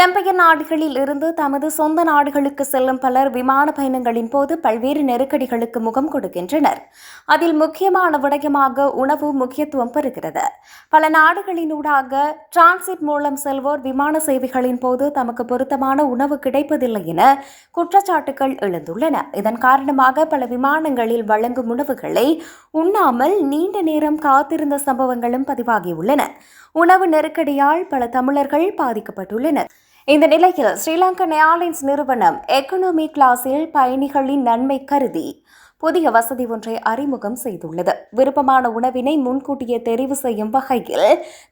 புலம்பெயர் நாடுகளில் இருந்து தமது சொந்த நாடுகளுக்கு செல்லும் பலர் விமான பயணங்களின் போது பல்வேறு நெருக்கடிகளுக்கு முகம் கொடுக்கின்றனர். அதில் முக்கியமான விடயமாக உணவு முக்கியத்துவம் பெறுகிறது. பல நாடுகளினூடாக டிரான்சிட் மூலம் செல்வோர் விமான சேவைகளின் போது தமக்கு பொருத்தமான உணவு கிடைப்பதில்லை என குற்றச்சாட்டுகள் எழுந்துள்ளன. இதன் காரணமாக பல விமானங்களில் வழங்கும் உணவுகளை உண்ணாமல் நீண்ட நேரம் காத்திருந்த சம்பவங்களும் பதிவாகியுள்ளன. உணவு நெருக்கடியால் பல தமிழர்கள் பாதிக்கப்பட்டுள்ளனர். இந்த நிலையில் ஸ்ரீலங்கன் ஏர்லைன்ஸ் நிறுவனம் எக்கனாமி கிளாஸில் பயணிகளின் நன்மை கருதி புதிய வசதி ஒன்றை அறிமுகம் செய்துள்ளது. விருப்பமான உணவினை முன்கூட்டியே தெரிவு செய்யும் வகையில்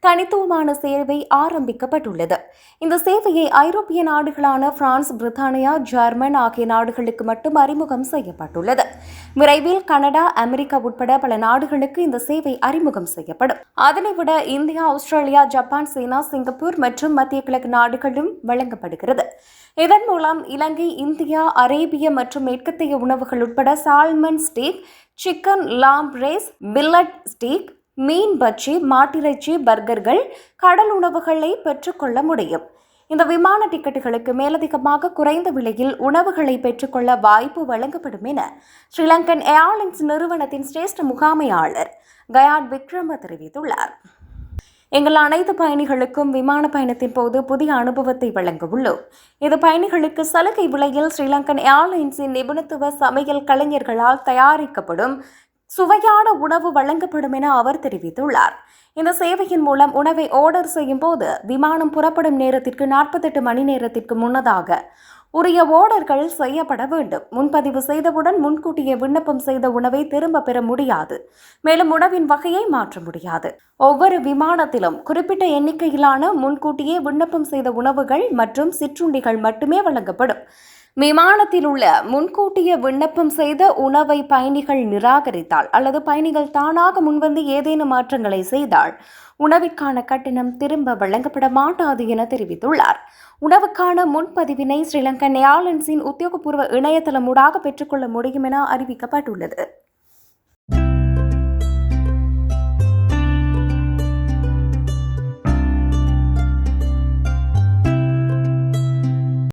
தனித்துவமான சேவை ஆரம்பிக்கப்பட்டுள்ளது. இந்த சேவையை ஐரோப்பிய நாடுகளான பிரான்ஸ் பிரித்தானியா ஜெர்மன் ஆகிய நாடுகளுக்கு மட்டும் அறிமுகம் செய்யப்பட்டுள்ளது. விரைவில் கனடா அமெரிக்கா உட்பட பல நாடுகளுக்கு இந்த சேவை அறிமுகம் செய்யப்படும். அதனைவிட India Australia Japan China Singapore மற்றும் மத்திய கிழக்கு நாடுகளும் வழங்கப்படுகிறது. இதன் மூலம் இலங்கை இந்தியா அரேபிய மற்றும் மேற்கத்திய உணவுகள் உட்பட சால்மன் ஸ்டீக் சிக்கன் லாம்ப் ரேஸ் பில்லட் ஸ்டீக் மீன் பச்சி மாட்டிறைச்சி பர்கர்கள் கடல் உணவுகளை பெற்றுக்கொள்ள முடியும். இந்த விமான டிக்கெட்டுகளுக்கு மேலதிகமாக குறைந்த விலையில் உணவுகளை பெற்றுக்கொள்ள வாய்ப்பு வழங்கப்படும் என ஸ்ரீலங்கன் ஏர்லைன்ஸ் நிறுவனத்தின் சிரேஷ்ட முகாமையாளர் கயாட் விக்ரம தெரிவித்துள்ளார். எங்கள் அனைத்து பயணிகளுக்கும் விமான பயணத்தின் போது புதிய அனுபவத்தை வழங்க உள்ளோம். இது பயணிகளுக்கு சலுகை விலையில் ஸ்ரீலங்கன் ஏர்லைன்ஸின் நிபுணத்துவ சமையல் கலைஞர்களால் தயாரிக்கப்படும் சுவையான உணவு வழங்கப்படும் என அவர் தெரிவித்துள்ளார். இந்த சேவையின் மூலம் உணவை ஆர்டர் செய்யும் போது விமானம் புறப்படும் நேரத்திற்கு நாற்பத்தெட்டு மணி நேரத்திற்கு முன்னதாக உரிய ஓர்டர்கள் செய்யப்பட வேண்டும். முன்பதிவு செய்தவுடன் முன்கூட்டியே விண்ணப்பம் செய்த உணவை திரும்ப பெற முடியாது. மேலும் உணவின் வகையை மாற்ற முடியாது. ஒவ்வொரு விமானத்திலும் குறிப்பிட்ட எண்ணிக்கையிலான முன்கூட்டியே விண்ணப்பம் செய்த உணவுகள் மற்றும் சிற்றுண்டிகள் மட்டுமே வழங்கப்படும். விமானத்தில் உள்ள முன்கூட்டிய விண்ணப்பம் செய்த உணவை பயணிகள் நிராகரித்தால் அல்லது பயணிகள் தானாக முன்வந்து ஏதேனும் மாற்றங்களை செய்தால் உணவிற்கான கட்டணம் திரும்ப வழங்கப்பட மாட்டாது என தெரிவித்துள்ளார். உணவுக்கான முன்பதிவினை ஸ்ரீலங்கன் ஏர்லைன்ஸின் உத்தியோகபூர்வ இணையதளம் ஊடாக பெற்றுக்கொள்ள முடியும் என அறிவிக்கப்பட்டுள்ளது.